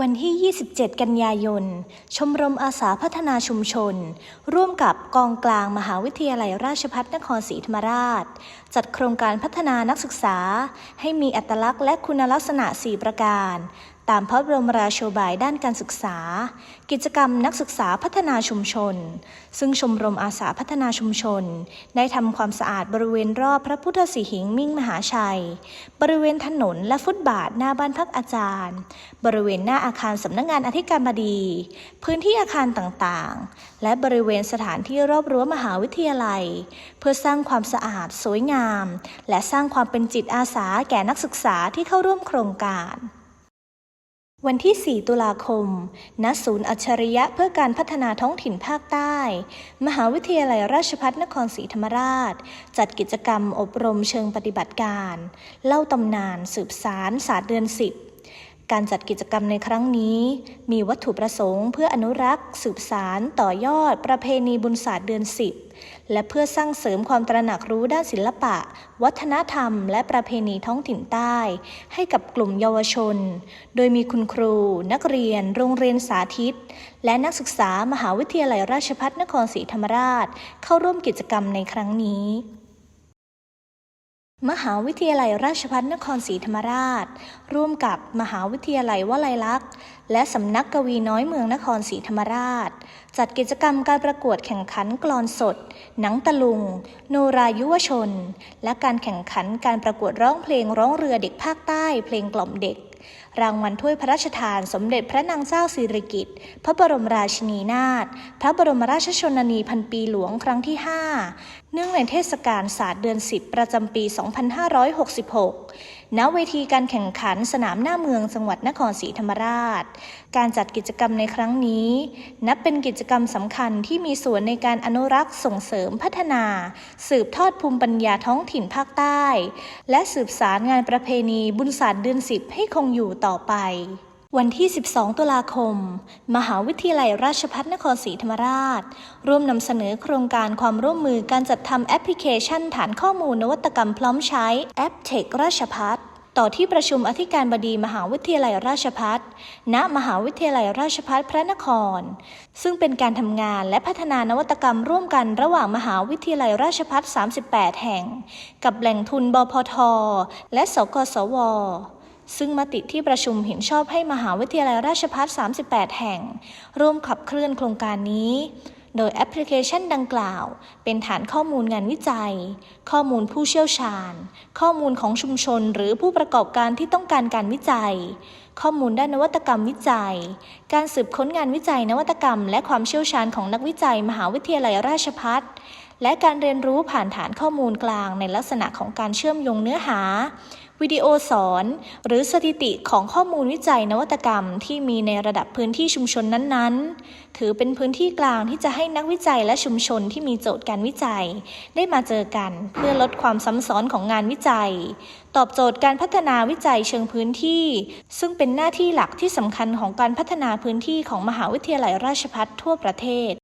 วันที่ 27 กันยายน ชมรมอาสาพัฒนาชุมชน ร่วมกับกองกลางมหาวิทยาลัยราชภัฏนครศรีธรรมราช จัดโครงการพัฒนานักศึกษา ให้มีอัตลักษณ์และคุณลักษณะ 4 ประการ ตามพระบรมราโชบายด้านการศึกษา กิจกรรมนักศึกษาพัฒนาชุมชน ซึ่งชมรมอาสาพัฒนาชุมชน ได้ทำความสะอาดบริเวณรอบพระพุทธสีหิงมิ่งมหาชัย บริเวณถนนและฟุตบาทหน้าบ้านพักอาจารย์ บริเวณหน้าอาคารสำนักงานอธิการบดี พื้นที่อาคารต่างๆ และบริเวณสถานที่รอบรั้วมหาวิทยาลัย เพื่อสร้างความสะอาดสวยงาม และสร้างความเป็นจิตอาสาแก่นักศึกษาที่เข้าร่วมโครงการ วันที่ 4 ตุลาคม ณ ศูนย์อัจฉริยะเพื่อการพัฒนาท้องถิ่นภาคใต้ มหาวิทยาลัยราชภัฏนครศรีธรรมราช จัดกิจกรรมอบรมเชิงปฏิบัติการ เล่าตำนานสืบสารศาสตร์เดือนสิบ การจัดกิจกรรมในครั้งนี้ มีวัตถุประสงค์เพื่ออนุรักษ์ สืบสาร ต่อยอด ประเพณีบุญศาสตร์เดือนสิบและเพื่อสร้างเสริมความตระหนักรู้ด้านศิลปะ วัฒนธรรม และประเพณีท้องถิ่นใต้ ให้กับกลุ่มเยาวชน โดยมีคุณครู นักเรียน โรงเรียนสาธิต และนักศึกษามหาวิทยาลัยราชภัฏนครศรีธรรมราช เข้าร่วมกิจกรรมในครั้งนี้ มหาวิทยาลัยราชภัฏนครศรีธรรมราช ร่วมกับมหาวิทยาลัยวลัยลักษณ์ และสำนักกวีน้อยเมืองนครศรีธรรมราช จัดกิจกรรมการประกวดแข่งขันกลอนสด หนังตะลุง โนรายุวชน และการแข่งขันการประกวดร้องเพลงร้องเรือเด็กภาคใต้เพลงกล่อมเด็ก รางวัลถ้วยพระราชทานสมเด็จพระนางเจ้าสิริกิติ์พระบรมราชินีนาถพระบรมราชชนนีพันปีหลวงครั้งที่ 5 เนื่องในเทศกาลศาสตร์เดือน 10 ประจำปี 2566 ณเวทีการแข่งขันสนามหน้าเมืองจังหวัดนครศรีธรรมราช การจัดกิจกรรมในครั้งนี้ นับเป็นกิจกรรมสำคัญที่มีส่วนในการอนุรักษ์ส่งเสริมพัฒนา สืบทอดภูมิปัญญาท้องถิ่นภาคใต้ และสืบสารงานประเพณีบุญศาสตร์เดือน10ให้คงอยู่ต่อไปวันที่ 12 ตุลาคม มหาวิทยาลัยราชภัฏนครศรีธรรมราช ร่วมนำเสนอโครงการความร่วมมือการจัดทำแอปพลิเคชันฐานข้อมูลนวัตกรรมพร้อมใช้แอปเทคราชภัฏ ต่อที่ประชุมอธิการบดีมหาวิทยาลัยราชภัฏณมหาวิทยาลัยราชภัฏพระนคร ซึ่งเป็นการทำงานและพัฒนานวัตกรรมร่วมกันระหว่างมหาวิทยาลัยราชภัฏ38 แห่ง กับแหล่งทุนบพท และสกสวซึ่งมติที่ประชุมเห็นชอบให้มหาวิทยาลัยราชภัฏ38 แห่ง ร่วมขับเคลื่อนโครงการนี้ โดยแอปพลิเคชันดังกล่าว เป็นฐานข้อมูลงานวิจัย ข้อมูลผู้เชี่ยวชาญ ข้อมูลของชุมชนหรือผู้ประกอบการที่ต้องการการวิจัย ข้อมูลด้านนวัตกรรมวิจัย การสืบค้นงานวิจัยนวัตกรรม และความเชี่ยวชาญของนักวิจัย มหาวิทยาลัยราชภัฏและการเรียนรู้ผ่านฐานข้อมูลกลางในลักษณะของการเชื่อมโยงเนื้อหา วิดีโอสอน หรือสถิติของข้อมูลวิจัยนวัตกรรมที่มีในระดับพื้นที่ชุมชนนั้นๆ ถือเป็นพื้นที่กลางที่จะให้นักวิจัยและชุมชนที่มีโจทย์การวิจัย ได้มาเจอกันเพื่อลดความซ้ำซ้อนของงานวิจัย ตอบโจทย์การพัฒนาวิจัยเชิงพื้นที่ ซึ่งเป็นหน้าที่หลักที่สำคัญของการพัฒนาพื้นที่ของมหาวิทยาลัยราชภัฏทั่วประเทศ